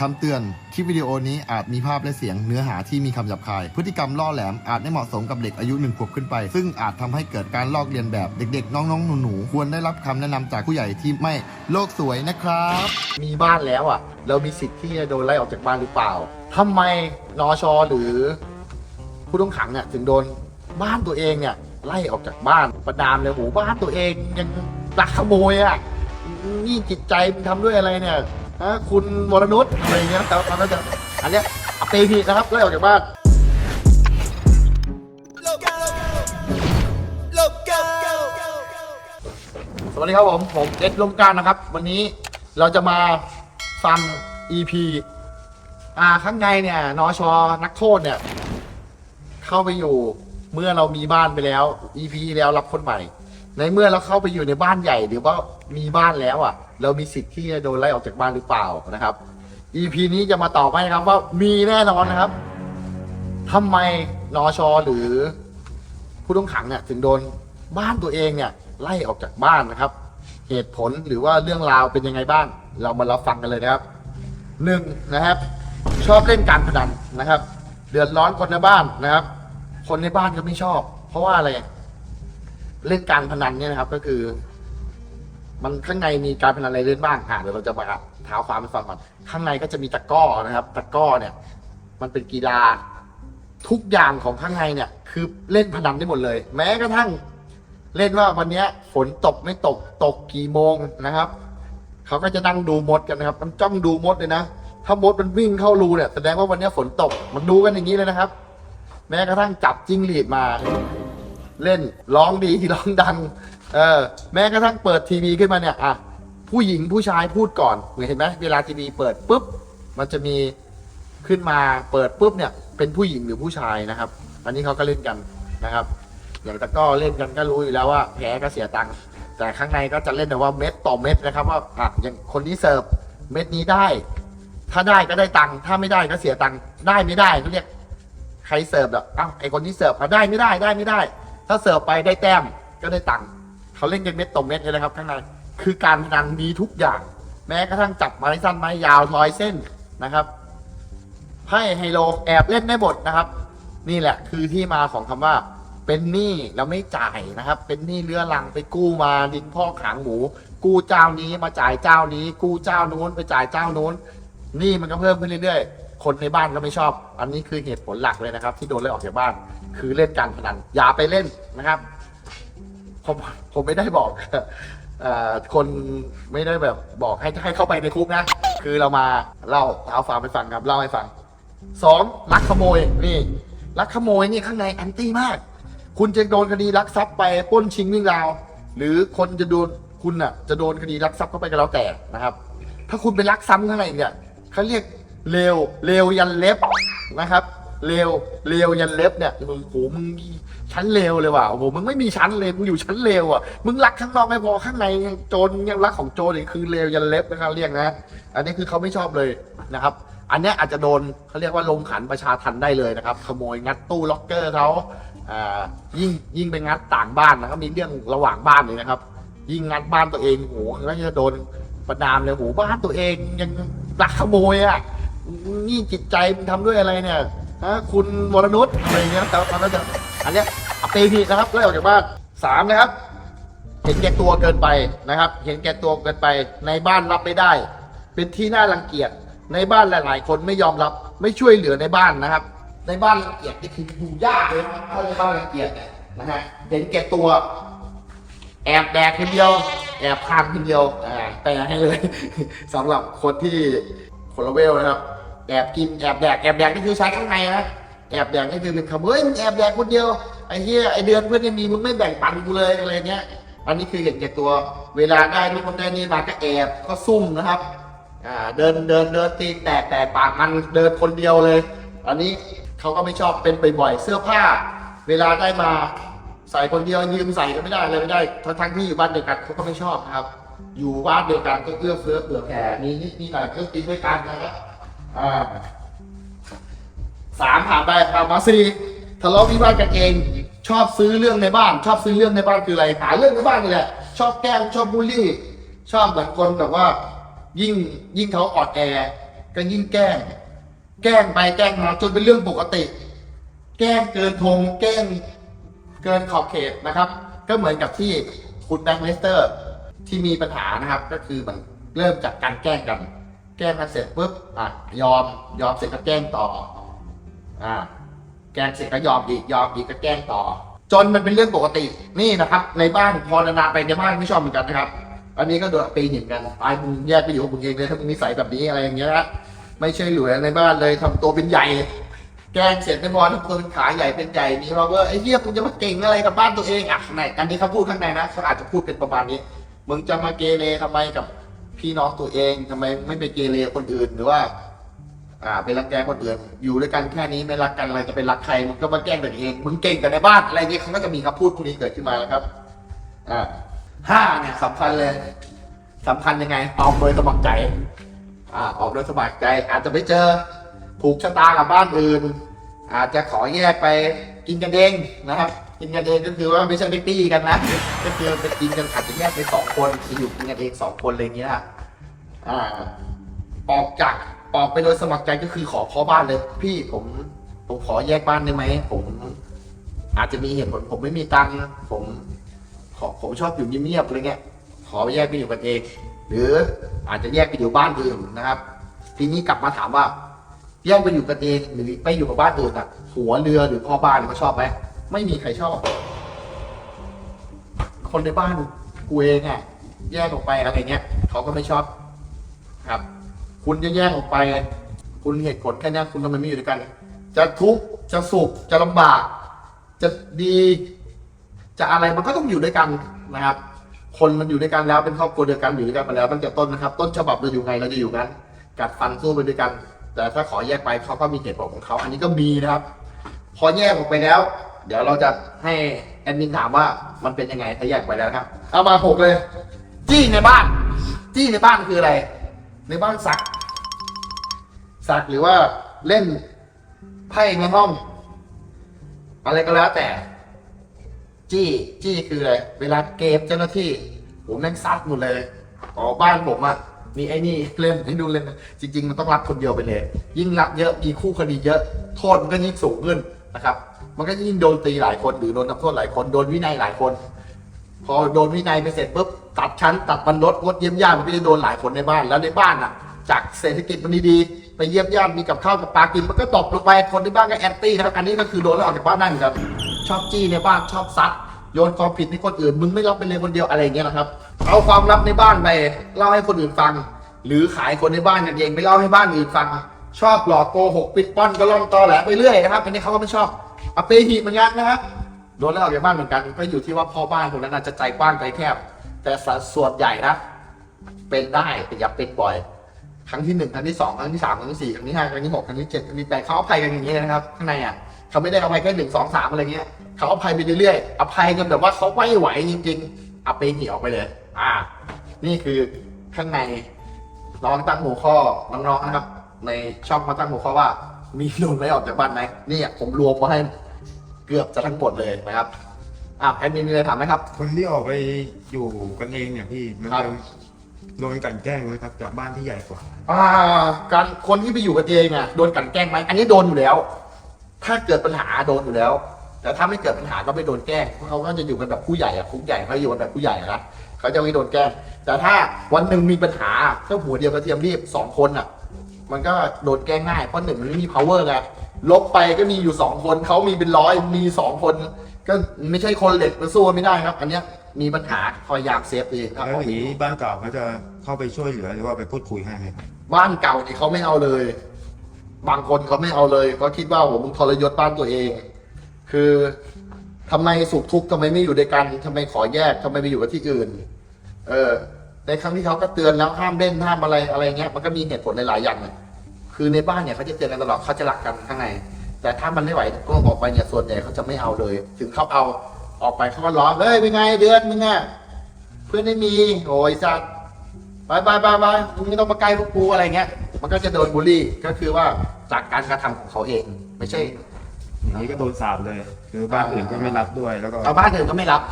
คำเตือน คลิปวิดีโอนี้อาจมีภาพและเสียงเนื้อหาที่มีคำหยาบคาย พฤติกรรมล่อแหลมอาจไม่เหมาะสมกับเด็กอายุหนึ่งขวบขึ้นไป ซึ่งอาจทำให้เกิดการลอกเลียนแบบเด็กๆ น้องๆ หนูๆ ควรได้รับคำแนะนำจากผู้ใหญ่ที่ไม่โลกสวยนะครับ มีบ้านแล้วอะ เรามีสิทธิ์ที่จะโดนไล่ออกจากบ้านหรือเปล่าทำไมนอชอหรือ ผู้ต้องขังเนี่ยถึงโดนบ้านตัวเองเนี่ยไล่ออกจากบ้านประนามเลยโหบ้านตัวเองยังลักขโมยอะนี่จิตใจมึงทำด้วยอะไรเนี่ย ฮะคุณวรนุชอะไรอย่างเงี้ยแต่ตอนนั้นจะอันเนี้ยเตผิดนะครับไล่ออกจากบ้าน สวัสดีครับผม ผมเอ็ดลมการนะครับ วันนี้เราจะมาฟัง EP อ่าข้างในเนี่ยนอชอนักโทษเนี่ย เข้าไปอยู่เมื่อเรามีบ้านไปแล้ว EP ที่แล้วรับคนใหม่ ในเมื่อเราเข้าไปอยู่ในบ้านใหญ่หรือว่ามีบ้านแล้วอะ เรามีสิทธิ์ที่จะโดนไล่ออกจากบ้านหรือเปล่านะครับ EP นี้จะมาตอบให้นะครับว่ามีแน่นอนนะครับทำไมนอชอหรือผู้ต้องขังเนี่ยถึงโดนบ้านตัวเองเนี่ยไล่ออกจากบ้านนะครับ เหตุผลหรือว่าเรื่องราวเป็นยังไงบ้าง เรามารับฟังกันเลยนะครับหนึ่งนะครับ ชอบเล่นการพนันนะครับ เดือดร้อนคนในบ้านนะครับ คนในบ้านก็ไม่ชอบ เพราะว่าอะไร เล่นการพนันเนี่ยนะครับก็คือ มันข้างในมีการพนันอะไรเล่นบ้างอะเดี๋ยวเราจะมาเท้าความให้ฟังก่อนข้างในก็จะมีตะกร้อนะครับ ตะกร้อเนี่ย มันเป็นกีฬาทุกอย่างของข้างในเนี่ย คือเล่นพนันได้หมดเลย แม้กระทั่งเล่นว่าวันนี้ฝนตกไม่ตกตกกี่โมงนะครับเขาก็จะนั่งดูมดกันนะครับมันจ้องดูมดเลยนะถ้ามดมันวิ่งเข้ารูเนี่ยแสดงว่าวันนี้ฝนตกมันดูกันอย่างนี้เลยนะครับ แม้กระทั่งจับจิ้งหรีดมา เล่นร้องดีร้องดัง เออ แม้กระทั่งเปิดทีวีขึ้นมาเนี่ยอะผู้หญิงผู้ชายพูดก่อนเห็นไหมเวลาทีวีเปิดปุ๊บ มันจะมีขึ้นมาเปิดปุ๊บเนี่ย เป็นผู้หญิงหรือผู้ชายนะครับ อันนี้เขาก็เล่นกันนะครับอย่างตะก้อเล่นกันก็รู้อยู่แล้วว่าแพ้ก็เสียตังค์แต่ข้างในก็จะเล่นแต่ว่าเม็ดต่อเม็ดนะครับว่าอะอย่างคนนี้เสิร์ฟเม็ดนี้ได้ ถ้าได้ก็ได้ตังค์ถ้าไม่ได้ก็เสียตังค์ได้ไม่ได้เขาเรียกใครเสิร์ฟแบบอ้าวไอคนที่เสิร์ฟอะได้ไม่ได้ได้ไม่ได้ ถ้าเสิร์ฟไปได้แต้มก็ได้ตังค์ เขาเล่นกันเม็ดต่อเม็ดเลยนะครับ ข้างในคือการพนันมีทุกอย่าง แม้กระทั่งจับไม้สั้นไม้ยาวทอยเส้นนะครับไพ่ไฮโลแอบเล่นได้หมดนะครับ นี่แหละคือที่มาของคำว่า เป็นหนี้แล้วไม่จ่ายนะครับ เป็นหนี้เรื้อรังไปกู้มาดินพ่อขางหมู กู้เจ้านี้มาจ่ายเจ้านี้ กู้เจ้านู้นไปจ่ายเจ้านู้นหนี้มันก็เพิ่มขึ้นเรื่อยๆ คนในบ้านก็ไม่ชอบ อันนี้คือเหตุผลหลักเลยนะครับ ที่โดนไล่ออกจากบ้าน คือเล่นการพนันอย่าไปเล่นนะครับ ผมผมไม่ได้บอกอคนไม่ได้แบบบอกให้ให้เข้าไปในคุกนะ คือเรามาเล่าเอาฟังไปฟังครับเล่าให้ฟังสองลักขโมยนี่ลักขโมยนี่ข้างในแอนตี้มาก คุณจะโดนคดีลักทรัพย์ไปป้นชิงวิ่งราว หรือคนจะโดนคุณน่ะ จะโดนคดีลักทรัพย์เข้าไปก็แล้วแต่นะครับ ถ้าคุณไปลักซ้ำข้างในเนี่ยเขาเรียกเลวเลวยันเล็บนะครับ เลวเลวยันเล็บเนี่ยโอ้โหมึงชั้นเลวเลยว่ะโอ้โหมึงไม่มีชั้นเลยมึงอยู่ชั้นเลวอะมึงรักข้างนอกไม่พอข้างในโจรยังรักของโจรอีกคือเลวยันเล็บนะครับเรียกนะ อันนี้คือเขาไม่ชอบเลยนะครับ อันเนี้ยอาจจะโดนเขาเรียกว่าลงขันประชาทันได้เลยนะครับ ขโมยงัดตู้ล็อกเกอร์เขาอ่ายิ่งยิ่งไปงัดต่างบ้านนะครับมีเรื่องระหว่างบ้านเลยนะครับ ยิ่งงัดบ้านตัวเองโหก็จะโดนประนามเลยโหบ้านตัวเองยังลักขโมยอะนี่จิตใจมึงทำด้วยอะไรเนี่ย ฮะคุณวรนุชอะไรอย่างเงี้ยแต่ตอนนั้นจะอันเนี้ยอัปเตผิดนะครับไล่ออกจากบ้านสามนะครับ เห็นแก่ตัวเกินไปนะครับ เห็นแก่ตัวเกินไป ในบ้านรับไม่ได้ เป็นที่น่ารังเกียจในบ้านหลาย ๆ คนไม่ยอมรับไม่ช่วยเหลือในบ้านนะครับ ในบ้านรังเกียจนี่คืออยู่ยากเลยนะครับถ้าในบ้านรังเกียจนะฮะเห็นแก่ตัว แอบแดกคนเดียว แอบทานคนเดียวอ่าแต่ให้เลย สำหรับคนที่คนละเวลนะครับ แอบกินแอบแดกแอบแดกนี่คือใช้ข้างในนะแอบแดกนี่คือเป็นคำเฮ้ยมึงแอบแดกคนเดียวไอ้เหี้ยไอ้เดือนเพื่อนยังมีมึงไม่แบ่งปันกูเลยอะไรเงี้ย อันนี้คือเห็นแก่ตัวเวลาได้นู่นคนได้นี่มาก็แอบก็ซุ่มนะครับอ่าเดินเดินเดินตีแตกแตกปากมันเดินคนเดียวเลย อันนี้เขาก็ไม่ชอบเป็นบ่อยๆเสื้อผ้า เวลาได้มาใส่คนเดียวยืมใส่ก็ไม่ได้เลยไม่ได้ทั้งทั้งที่อยู่บ้านเดียวกันเขาก็ไม่ชอบครับ อยู่บ้านเดียวกันก็เอื้อเฟื้อเผื่อแผ่มีนิดมีหน่อยก็กินด้วยกันนะครับ อ่าสามผ่านไปผ่านมาสี่ทะเลาะวิวาทกันเอง ชอบซื้อเรื่องในบ้าน ชอบซื้อเรื่องในบ้านคืออะไรหาเรื่องในบ้านนี่แหละชอบแกล้งชอบบูลลี่ ชอบเหมือนคนแบบว่า ยิ่งยิ่งเขาออนแอก็ยิ่งแกล้ง แกล้งไปแกล้งมาจนเป็นเรื่องปกติ แกล้งเกินธงแกล้งเกินขอบเขตนะครับ ก็เหมือนกับที่คุณแบงค์เลสเตอร์ที่มีปัญหานะครับ ก็คือเหมันเริ่มจากการแกล้งกัน แกล้งกันเสร็จปุ๊บอะยอมยอมเสร็จก็แกล้งต่อ อ่า แกล้งเสร็จก็ยอมอีกยอมอีกก็แกล้งต่อ จนมันเป็นเรื่องปกตินี่นะครับ ในบ้านพอนานๆไปในบ้านไม่ชอบเหมือนกันนะครับ อันนี้ก็โดนปีนหินกันตายมึงแยกไปอยู่กับมึงเองเลยถ้ามึงนิสัยแบบนี้อะไรอย่างเงี้ยนะไม่ใช่เหลือในบ้านเลยทำตัวเป็นใหญ่ แกล้งเสร็จไม่พอทำตัวเป็นขาใหญ่เป็นใหญ่มีว่าเวอร์ไอ้เหี้ยมึงจะมาเก่งอะไรกับบ้านตัวเองอะข้างในอันนี้เขาพูดข้างในนะเขาอาจจะพูดเป็นประมาณนี้มึงจะมาเกเรทำไมกับ พี่น้องตัวเองทำไมไม่ไปเกเรคนอื่นหรือว่า อ่าไปรังแกคนอื่น อยู่ด้วยกันแค่นี้ไม่รักกันอะไรจะไปรักใครมึงก็มาแกล้งตัวเองมึงเก่งกันในบ้านอะไรเงี้ยเขาก็จะมีคำพูดพวกนี้เกิดขึ้นมาแล้วครับ อ่าห้าเนี่ยสำคัญเลยสำคัญยังไงออกโดยสมัครใจ อ่า ออกโดยสมัครใจ อาจจะไปเจอผูกชะตากับบ้านอื่น อาจจะขอแยกไปกินกันเองนะครับ กินกันเองก็คือว่าไม่ใช่ไปปี้กันนะก็คือไปกินกันอาจจะแยกไปสองคนไปอยู่กินกันเองสองคนอะไรอย่างเงี้ยอ่าออกจากออกไปโดยสมัครใจก็คือขอพ่อบ้านเลย พี่ผมผมขอแยกบ้านได้ไหมผม อาจจะมีเหตุผลผมไม่มีตังค์ผมขอผมชอบอยู่เงียบๆอะไรเงี้ย ขอแยกไปอยู่กันเอง หรืออาจจะแยกไปอยู่บ้านอื่นนะครับ ทีนี้กลับมาถามว่า แยกไปอยู่กันเองหรือไปอยู่กับบ้านอื่นอะ หัวเรือหรือพ่อบ้านเขาชอบไหม ไม่มีใครชอบ คนในบ้านกูเองอะแยกออกไปอะไรเงี้ยเขาก็ไม่ชอบ ครับ คุณจะแยกออกไป คุณเหตุผลแค่เนี้ยคุณทำไมไม่อยู่ด้วยกัน จะทุกข์จะสุขจะลำบาก จะดีจะอะไรมันก็ต้องอยู่ด้วยกันนะครับ คนมันอยู่ด้วยกันแล้วเป็นครอบครัวเดียวกันอยู่ด้วยกันมาแล้วตั้งแต่ต้นนะครับ ต้นฉบับเราอยู่ไงเราจะอยู่กันกัดฟันสู้ไปด้วยกัน แต่ถ้าขอแยกไปเขาก็มีเหตุผลของเขา อันนี้ก็มีนะครับ พอแยกออกไปแล้ว เดี๋ยวเราจะให้แอดมินถามว่ามันเป็นยังไงถ้าแยกไปแล้วนะครับ เอามาหกเลย จี้ในบ้าน จี้ในบ้านคืออะไร ในบ้านสัก สักหรือว่าเล่นไพ่ในห้อง อะไรก็แล้วแต่ จี้จี้คืออะไร เวลาเกมเจ้าหน้าที่ผมแม่งซัดหมดเลยอ๋อบ้านผมอะมีไอ้นี่เล่นให้ดูเล่นนะจริง ๆ มันต้องรับคนเดียวไปเลย ยิ่งรับเยอะมีคู่คดีเยอะ โทษมันก็ยิ่งสูงขึ้น นะครับ มันก็ยิ่งโดนตีหลายคนหรือโดนทำโทษหลายคนโดนวินัยหลายคน พอโดนวินัยไปเสร็จปุ๊บตัดชั้นตัดบรรลดงดเยี่ยมญาติมันก็จะโดนหลายคนในบ้านแล้วในบ้านอะ จากเศรษฐกิจมันดีๆไปเยี่ยมญาติมีกับข้าวกับปลากินมันก็ตกลงไปคนในบ้านก็แอนตี้นะครับอันนี้ก็คือโดนแล้วออกจากบ้านได้เหมือนกันชอบจี้ในบ้านชอบซัดโยนความผิดให้คนอื่นมึงไม่รับไปเลยคนเดียวอะไรอย่างเงี้ยนะครับเอาความลับในบ้านไปเล่าให้คนอื่นฟัง หรือขายคนในบ้านกันเองไปเล่าให้บ้านอื่นฟัง ชอบหลอกโกหกปิดป้อนกระล่อนตอแหลไปเรื่อยนะครับอันนี้เขาก็ไม่ชอบอเปหีเหมือนกันนะครับโดนแล้วออกจากบ้านเหมือนกันก็อยู่ที่ว่าพ่อบ้านคนนั้นอาจจะใจกว้างใจแคบ แต่สัดส่วนใหญ่นะเป็นได้แต่อย่าเป็นบ่อย ครั้งที่หนึ่งครั้งที่สองครั้งที่สามครั้งที่สี่ครั้งที่ห้าครั้งที่หกครั้งที่เจ็ดครั้งที่แปดเขาอภัยกันอย่างนี้ยนะครับข้างในอะเขาไม่ได้อภัยแค่หนึ่งสองสามอะไรเงี้ยเขาอภัยไปเรื่อยๆอภัยกันแบบว่าเขาไม่ไหวจริงๆเอาไปเหี่ยวไปเลย อ่า นี่คือข้างในน้องตั้งหัวข้อน้องๆนะครับ ในช่องเขาตั้งหัวข้อว่า มีโดนไล่ออกจากบ้านไหมนี่อะผมรวมมาให้เกือบจะทั้งหมดเลยนะครับอะแอดมินมีอะไรถามไหมครับ คนที่ออกไปอยู่กันเองเนี่ยพี่มันครับ จะโดนกลันแกล้งไหมครับจากบ้านที่ใหญ่กว่า อ่าการคนที่ไปอยู่กันเองอะโดนกลันแกล้งไหมอันนี้โดนอยู่แล้ว ถ้าเกิดปัญหาโดนอยู่แล้ว แต่ถ้าไม่เกิดปัญหาก็ไม่โดนแกล้งเพราะเขาก็จะอยู่กันแบบผู้ใหญ่อะคุกใหญ่เขาอยู่กันแบบผู้ใหญ่อะนะเขาจะไม่โดนแกล้งแต่ถ้าวันหนึ่งมีปัญหาก็หัวเดียวกระเทียมรีบสองคนอะ มันก็โดนแกล้งง่ายเพราะหนึ่งมันไม่มี power ไงลบไปก็มีอยู่สองคนเขามีเป็นร้อยมีสองคน ก็ไม่ใช่คนเหล็กมาสู้ไม่ได้ครับ อันเนี้ยมีปัญหาพยายามเซฟเองครับแล้วอย่างนี้บ้านเก่าเขาจะเข้าไปช่วยเหลือหรือว่าไปพูดคุยให้ไหมครับบ้านเก่านี่เขาไม่เอาเลย บางคนเขาไม่เอาเลยเขาคิดว่าโหมึงทรยศบ้านตัวเอง คือทำไมสุขทุกข์ทำไมไม่อยู่ด้วยกันทำไมขอแยกทำไมไปอยู่กับที่อื่น เออ ในครั้งที่เขาก็เตือนแล้วห้ามเล่นห้ามอะไรอะไรเงี้ยมันก็มีเหตุผลหลายๆอย่างเลยคือในบ้านเนี่ยเขาจะเตือนกันตลอดเขาจะรักกันข้างใน แต่ถ้ามันไม่ไหวก็ออกไปเนี่ยส่วนใหญ่เขาจะไม่เอาเลย ถึงเขาเอาออกไปเขาก็ร้องเฮ้ยเป็นไงเดือนมึงอะเพื่อนไม่มีโอ้ยสัตว์ไปไปไปไปมึงไม่ต้องมาใกล้พวกกูอะไรเงี้ย มันก็จะโดนบูลลี่ก็คือว่าจากการกระทำของเขาเอง ไม่ใช่อย่างนี้ก็โดนสาบเลย คือบ้านอื่นก็ไม่รับด้วยแล้วก็ชาวบ้านอื่นก็ไม่รับ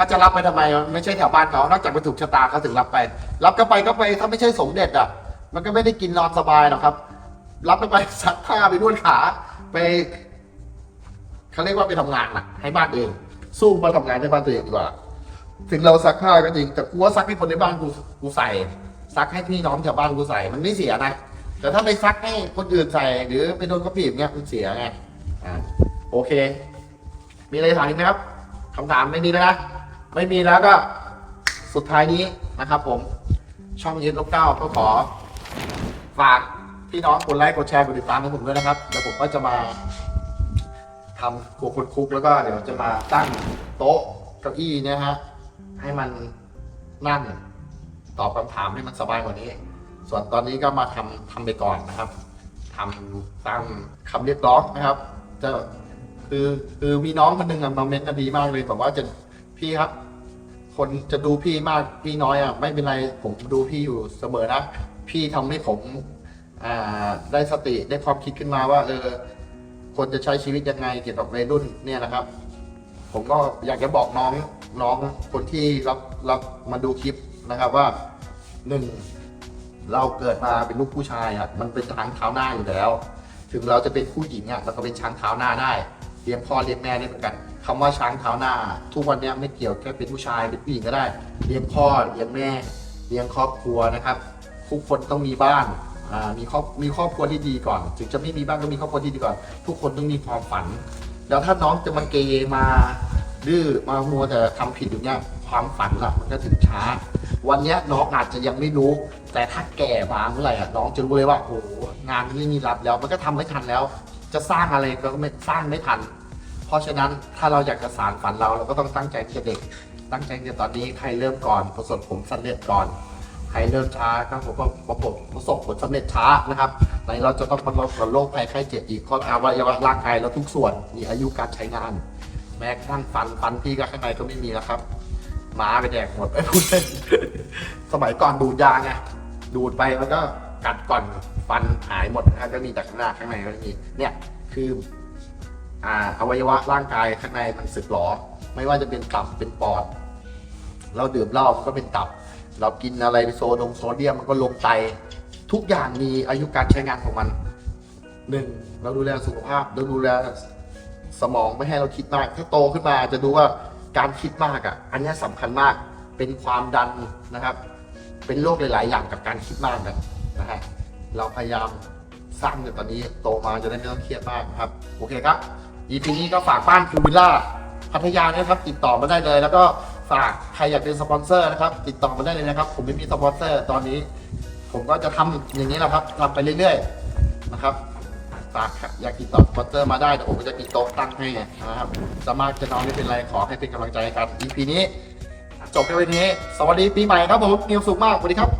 เขาจะรับไปทำไมไม่ใช่แถวบ้านเขานอกจากไปถูกชะตาเขาถึงรับไป รับก็ไปก็ไปถ้าไม่ใช่สมเด็จอะ มันก็ไม่ได้กินนอนสบายหรอกครับ รับไปไปซักผ้าไปนวดขาไปเขาเรียกว่าไปทำงานน่ะ ให้บ้านเอง สู้มาทำงานให้บ้านตัวเองดีกว่า ถึงเราซักผ้าก็จริง แต่กูว่าซักให้คนในบ้านกูกูใส่ ซักให้พี่น้องชาวบ้านกูใส่ มันไม่เสียนะ แต่ถ้าไปซักให้คนอื่นใส่ หรือไปโดนกระปีบเงี้ยมันเสียไง อ่า โอเค มีอะไรถามอีกไหมครับคำถามไม่มีแล้วนะ ไม่มีแล้วก็สุดท้ายนี้นะครับผมช่องยืนลบเก้าก็ขอฝากพี่น้องกดไลค์กดแชร์กดติดตามให้ผมด้วยนะครับแล้วผมก็จะมาทำครัวคนคุกแล้วก็เดี๋ยวจะมาตั้งโต๊ะเก้าอี้เนี่ยฮะให้มันนั่งตอบคำถามให้มันสบายกว่านี้ ส่วนตอนนี้ก็มาทำทำไปก่อนนะครับทำตามคำเรียกร้องนะครับ จะคือคือมีน้องคนหนึ่งมาเม้นต์กันดีมากเลยบอกว่าจะ พี่ครับ คนจะดูพี่มากพี่น้อยอะไม่เป็นไรผมดูพี่อยู่เสมอนะพี่ทำให้ผมอ่าได้สติได้ความคิดขึ้นมาว่า เออคนจะใช้ชีวิตยังไงเกี่ยวกับวัยรุ่นเนี่ยนะครับ ผมก็อยากจะบอกน้องน้องคนที่รับรับมาดูคลิปนะครับว่าหนึ่งเราเกิดมาเป็นลูกผู้ชายอะมันเป็นทางเท้าหน้าอยู่แล้ว ถึงเราจะเป็นผู้หญิงอะเราก็เป็นช้างเท้าหน้าได้ เลี้ยงพ่อเลี้ยงแม่ได้เหมือนกันคำว่าช้างเท้าหน้า ทุกวันนี้ไม่เกี่ยวแค่เป็นผู้ชายเป็นผู้หญิงก็ได้ เลี้ยงพ่อเลี้ยงแม่ เลี้ยงครอบครัวนะครับทุกคนต้องมีบ้านมีครอบมีครอบครัวที่ดีก่อน ถึงจะไม่มีบ้านก็มีครอบครัวที่ดีก่อน ทุกคนต้องมีความฝัน แล้วถ้าน้องจะมาเกยมาดื้อมามัวแต่ทำผิดอยู่เนี้ยความฝันละมันก็ถึงช้า วันนี้น้องอาจจะยังไม่รู้ แต่ถ้าแก่มาเมื่อไหร่อะน้องจะรู้เลยว่าโอ้โหงานนี้มีรับแล้ว มันก็ทำไม่ทันแล้ว จะสร้างอะไรก็ไม่สร้างไม่ทัน เพราะฉะนั้นถ้าเราอยากจะสานฝันเราเราก็ต้องตั้งใจตั้งแต่เด็ก ตั้งใจตั้งแต่ตอนนี้ใครเริ่มก่อนประสบผลสำเร็จก่อนใครเริ่มช้าก็ผมว่าประสบประสบผลสำเร็จช้านะครับในเราจะต้องประสบกับโรคภัยไข้เจ็บอีกเพราะอวัยวะร่างกายเราทุกส่วนมีอายุการใช้งาน แม้กระทั่งฟันฟันพี่ก็ข้างในก็ไม่มีแล้วครับหมาไปแดกหมดไอ้พูดเล่นสมัยก่อนดูดยาไงดูดไปแล้วก็กัดก่อน ฟันหายหมดนะก็มีแต่ข้างหน้าข้างในก็ไม่มีเนี่ยคืออ่าอวัยวะร่างกายข้างในมันสึกหรอ ไม่ว่าจะเป็นตับเป็นปอด เราดื่มเหล้ามันก็เป็นตับ เรากินอะไรไปโซดงโซเดียมมันก็ลงไตทุกอย่างมีอายุการใช้งานของมันหนึ่งเราดูแลสุขภาพเราดูแลสมองไม่ให้เราคิดมาก ถ้าโตขึ้นมาจะดูว่าการคิดมากอะ อันนี้ยสำคัญมากเป็นความดันนะครับ เป็นโรคหลาย ๆ อย่างกับการคิดมากนะนะฮะ เราพยายามสร้างในตอนนี้โตมาจะได้ไม่ต้องเครียดมากนะครับ โอเคครับ EP นี้ก็ฝากบ้านคิววิลล่าพัทยานะครับติดต่อมาได้เลย แล้วก็ฝากใครอยากเป็นสปอนเซอร์นะครับ ติดต่อมาได้เลยนะครับ ผมไม่มีสปอนเซอร์ตอนนี้ ผมก็จะทำอย่างนี้แหละครับทำไปเรื่อยๆนะครับฝากอยากติดต่อสปอนเซอร์มาได้เดี๋ยวผมก็จะมีโต๊ะตั้งให้นะครับจะมากจะน้อยไม่เป็นไรขอให้เป็นกำลังใจให้กัน EP นี้จบแค่วันนี้ สวัสดีปีใหม่ครับผมมีความสุขมากสวัสดีครับ